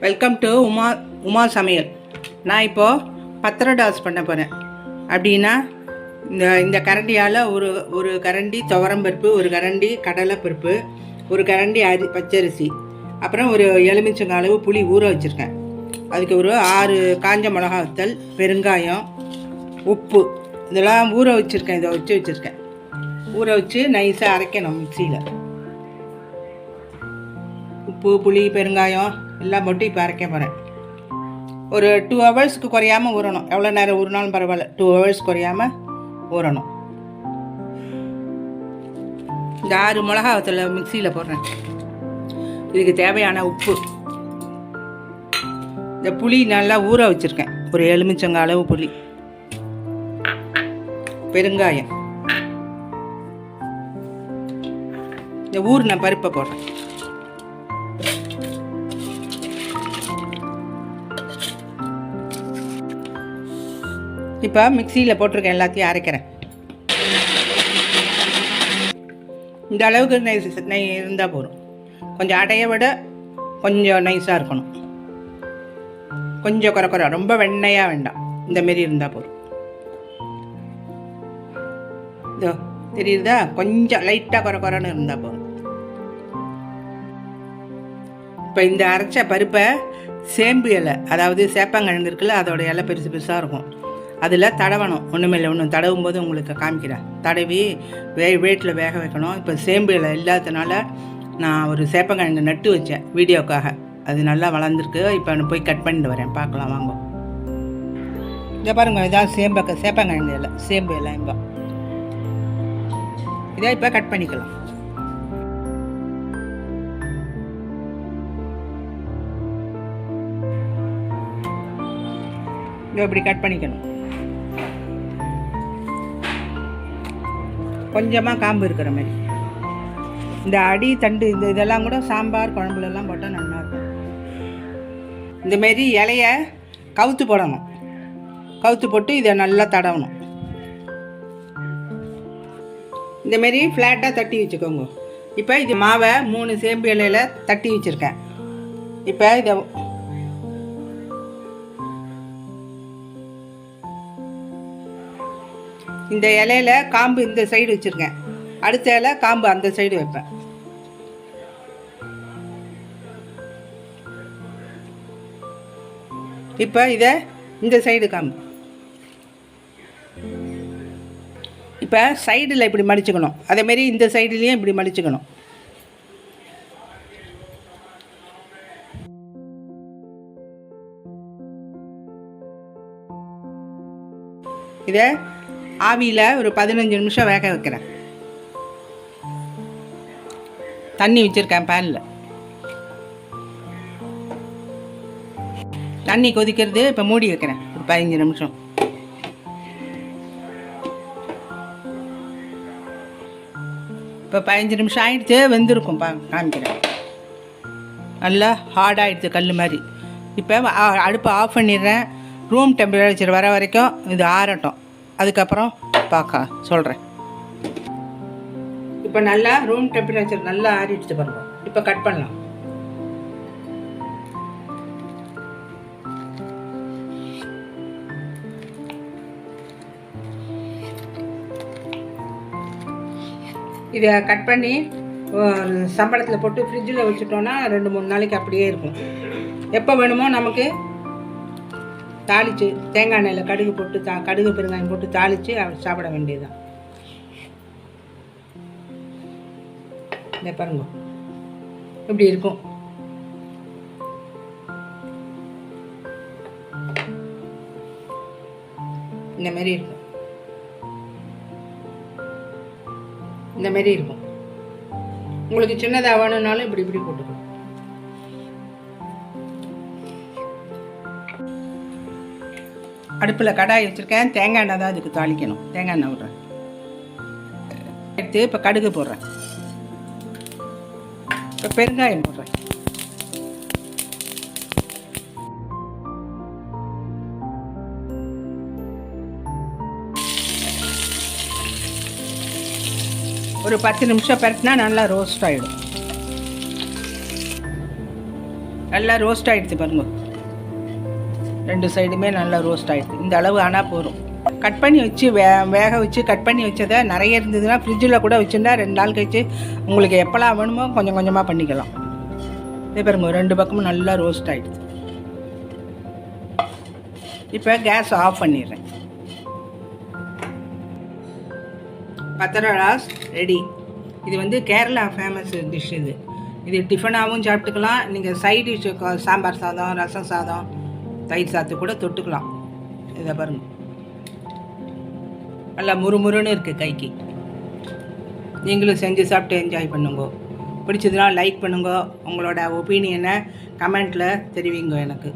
Welcome to Uma Uma சமையல். நான் இப்போது பத்திர டாஸ் பண்ண போகிறேன் அப்படின்னா இந்த இந்த கரண்டியால் ஒரு ஒரு கரண்டி துவரம்பருப்பு ஒரு கரண்டி கடலைப்பருப்பு ஒரு கரண்டி அரி பச்சரிசி அப்புறம் ஒரு எலுமிச்சங்க அளவு புளி ஊற வச்சுருக்கேன். அதுக்கு ஒரு ஆறு காஞ்ச மிளகா வத்தல் பெருங்காயம் உப்பு இதெல்லாம் ஊற வச்சுருக்கேன். இதை வச்சு வச்சுருக்கேன். ஊற வச்சு நைஸாக அரைக்கணும் மிக்சியில். உப்பு புளி பெருங்காயம் எல்லாம் போட்டு இப்போ அரைக்க போகிறேன் ஒரு டூ ஹவர்ஸ்க்கு குறையாமல் ஊறணும். எவ்வளோ நேரம் ஊறினாலும் பரவாயில்ல. டூ ஹவர்ஸ் குறையாமல் ஊறணும். இந்த ஆறு மிளகா வத்தல மிக்சியில் போடுறேன். இதுக்கு தேவையான உப்பு. இந்த புளி நல்லா ஊற வச்சுருக்கேன். ஒரு எலுமிச்சங்க அளவு புளி. பெருங்காயம். இந்த ஊறின பருப்பை போடுறேன். இப்போ மிக்சியில் போட்டிருக்கேன் எல்லாத்தையும் அரைக்கிறேன். இந்த அளவுக்கு நெய் நெய் இருந்தால் போதும். கொஞ்சம் அடைய விட கொஞ்சம் நைஸாக இருக்கணும். கொஞ்சம் குறை குறை ரொம்ப வெண்ணையாக வேண்டாம். இந்த மாரி இருந்தால் போதும். இதோ தெரியுதா? கொஞ்சம் லைட்டாக குறை குறைன்னு இருந்தால் போதும். இப்போ இந்த அரைச்ச பருப்பை சேம்பு இலை அதாவது சேப்பங்கிழங்கு இருக்குல்ல அதோட இலை பெருசு பெருசாக இருக்கும். அதில் தடவணும். ஒன்றுமில்லை ஒன்று தடவும் போது உங்களுக்கு காமிக்கிறேன். தடவி வே வேட்டில் வேக வைக்கணும். இப்போ சேம்பு இலை இல்லாததுனால நான் ஒரு சேப்பங்கிழங்கு நட்டு வச்சேன் வீடியோக்காக. அது நல்லா வளர்ந்துருக்கு. இப்போ நான் போய் கட் பண்ணிட்டு வரேன். பார்க்கலாம் வாங்க. இதை பாருங்க இதான் சேம்பக்க சேப்பங்கிழங்கு இல்லை சேம்பு இலை இப்போ இதை இப்போ கட் பண்ணிக்கலாம். இப்படி கட் பண்ணிக்கணும். கொஞ்சமாக காம்பு இருக்கிற மாதிரி. இந்த அடி தண்டு இந்த இதெல்லாம் கூட சாம்பார் குழம்புலலாம் போட்டால் நல்லாயிருக்கும் இந்தமாரி இந்த மாரி இலைய கவுத்து போடணும். கவுத்து போட்டு இதை நல்லா தடவணும். இந்த மாரி ஃப்ளாட்டாக தட்டி வச்சுக்கோங்க. இப்போ இது மாவை மூணு சேம்பு இலையில தட்டி வச்சுருக்கேன். இப்போ இதை இந்த இலையில காம்பு இந்த சைடு வச்சுருக்கேன். அடுத்த இலை காம்பு அந்த சைடு வைப்பேன். இப்போ இதை இந்த சைடு காம்பு. இப்போ சைடில் இப்படி மடிச்சுக்கணும். அதேமாரி இந்த சைடுலேயும் இப்படி மடிச்சுக்கணும். இதை ஆவியில் ஒரு பதினஞ்சு நிமிஷம் வேக வைக்கிறேன். தண்ணி வச்சுருக்கேன் பேனில் தண்ணி கொதிக்கிறது இப்போ மூடி வைக்கிறேன். ஒரு பதினஞ்சு நிமிஷம். இப்போ பதினஞ்சு நிமிஷம் ஆகிடுச்சு வெந்திருக்கும் பா காமிக்கிறேன். நல்லா ஹார்டாகிடுச்சு கல் மாதிரி. இப்போ அடுப்பை ஆஃப் பண்ணிடுறேன். ரூம் டெம்பரேச்சர் வர வரைக்கும் இது ஆறட்டும். அதுக்கப்புறம் பார்க்க சொல்கிறேன் இப்போ நல்லா ரூம் டெம்பரேச்சர் நல்லா ஆறிடுச்சு பாருங்க. இப்போ கட் பண்ணலாம். இதை கட் பண்ணி சம்பளத்தில் போட்டு ஃப்ரிட்ஜில் வச்சுட்டோன்னா ரெண்டு மூணு நாளைக்கு அப்படியே இருக்கும். எப்போ வேணுமோ நமக்கு தாளித்து தேங்காய் எண்ணெயில் கடுகு போட்டு தா கடுகு பெருங்காயம் போட்டு தாளித்து சாப்பிட வேண்டியதுதான். இந்த பாருங்க. இப்படி இருக்கும்? இந்த மாதிரி இருக்கும். இந்த மாதிரி இருக்கும். உங்களுக்கு சின்னதாக வேணும்னாலும் இப்படி இப்படி போட்டுக்கணும் அடுப்பில் கடாய் வச்சுருக்கேன். தேங்காய் எண்ணெய் தான் அதுக்கு தாளிக்கணும். தேங்காய் எண்ணெய் விட்றேன். எடுத்து இப்போ கடுகு போடுறேன். இப்போ பெருங்காயம் போடுறேன். ஒரு பத்து நிமிஷம் பரட்டினா நல்லா ரோஸ்ட் ஆகிடும் நல்லா ரோஸ்ட் ஆகிடுச்சு பாருங்க. ரெண்டு சைடுமே நல்லா ரோஸ்ட் ஆகிடுது இந்த அளவு ஆனால் போதும். கட் பண்ணி வச்சு வே வேக வச்சு கட் பண்ணி வச்சதை நிறைய இருந்ததுன்னா ஃப்ரிட்ஜில் கூட வச்சுருந்தா ரெண்டு நாள் கழிச்சு உங்களுக்கு எப்போல்லாம் வேணுமோ கொஞ்சம் கொஞ்சமாக பண்ணிக்கலாம். இதே பாருங்க ரெண்டு பக்கமும் நல்லா ரோஸ்ட் ஆகிடுது இப்போ கேஸ் ஆஃப் பண்ணிடுறேன். பத்தரடாஸ் ரெடி இது வந்து கேரளா ஃபேமஸ் டிஷ் இது. இது டிஃபனாகவும் சாப்பிட்டுக்கலாம். நீங்கள் சைட் டிஷ்ஷு சாம்பார் சாதம் ரசம் சாதம் தயிர் சாத்து கூட தொட்டுக்கலாம். இதை பாருங்க. நல்லா முறுமுறுன்னு இருக்குது கைக்கு. நீங்களும் செஞ்சு சாப்பிட்டு என்ஜாய் பண்ணுங்க. பிடிச்சதுன்னா லைக் பண்ணுங்க. உங்களோட ஒப்பீனியனை கமெண்ட்டில் தெரிவிங்க எனக்கு.